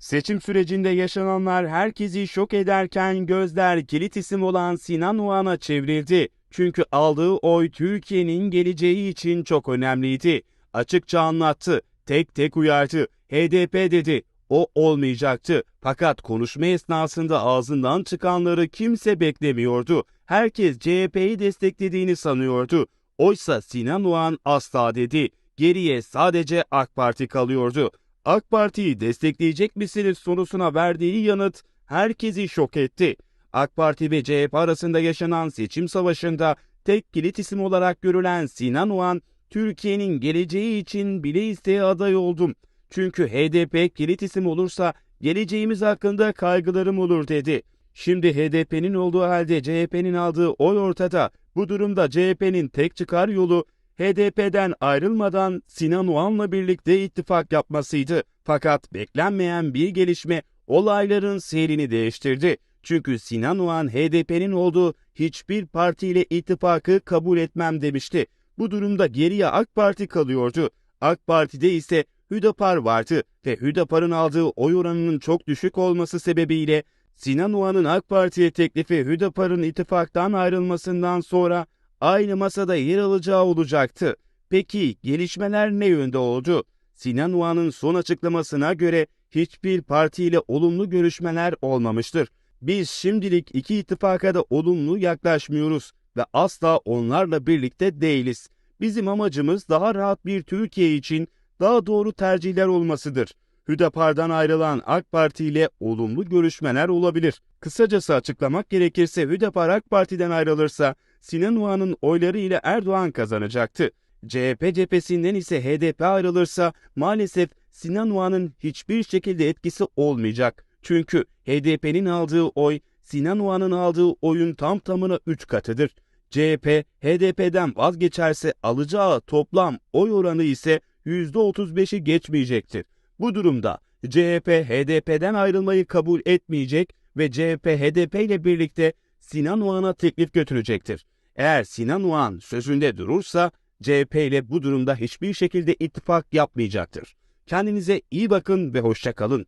Seçim sürecinde yaşananlar herkesi şok ederken gözler kilit isim olan Sinan Oğan'a çevrildi. Çünkü aldığı oy Türkiye'nin geleceği için çok önemliydi. Açıkça anlattı, tek tek uyardı. HDP dedi, o olmayacaktı. Fakat konuşma esnasında ağzından çıkanları kimse beklemiyordu. Herkes CHP'yi desteklediğini sanıyordu. Oysa Sinan Oğan asla dedi. Geriye sadece AK Parti kalıyordu. AK Parti'yi destekleyecek misiniz sorusuna verdiği yanıt herkesi şok etti. AK Parti ve CHP arasında yaşanan seçim savaşında tek kilit isim olarak görülen Sinan Oğan, Türkiye'nin geleceği için bile isteye aday oldum. Çünkü HDP kilit isim olursa geleceğimiz hakkında kaygılarım olur dedi. Şimdi HDP'nin olduğu halde CHP'nin aldığı oy ortada. Bu durumda CHP'nin tek çıkar yolu HDP'den ayrılmadan Sinan Oğan'la birlikte ittifak yapmasıydı. Fakat beklenmeyen bir gelişme olayların seyrini değiştirdi. Çünkü Sinan Oğan HDP'nin olduğu hiçbir partiyle ittifakı kabul etmem demişti. Bu durumda geriye AK Parti kalıyordu. AK Parti'de ise Hüdapar vardı ve Hüdapar'ın aldığı oy oranının çok düşük olması sebebiyle Sinan Oğan'ın AK Parti'ye teklifi Hüdapar'ın ittifaktan ayrılmasından sonra aynı masada yer alacağı olacaktı. Peki gelişmeler ne yönde oldu? Sinan Oğan'ın son açıklamasına göre hiçbir partiyle olumlu görüşmeler olmamıştır. Biz şimdilik iki ittifaka da olumlu yaklaşmıyoruz ve asla onlarla birlikte değiliz. Bizim amacımız daha rahat bir Türkiye için daha doğru tercihler olmasıdır. Hüdapar'dan ayrılan AK Parti ile olumlu görüşmeler olabilir. Kısacası açıklamak gerekirse Hüdapar AK Parti'den ayrılırsa Sinan Oğan'ın oyları ile Erdoğan kazanacaktı. CHP cephesinden ise HDP ayrılırsa maalesef Sinan Oğan'ın hiçbir şekilde etkisi olmayacak. Çünkü HDP'nin aldığı oy Sinan Oğan'ın aldığı oyun tam tamına 3 katıdır. CHP HDP'den vazgeçerse alacağı toplam oy oranı ise %35'i geçmeyecektir. Bu durumda CHP HDP'den ayrılmayı kabul etmeyecek ve CHP HDP ile birlikte Sinan Oğan'a teklif götürecektir. Eğer Sinan Oğan sözünde durursa CHP ile bu durumda hiçbir şekilde ittifak yapmayacaktır. Kendinize iyi bakın ve hoşça kalın.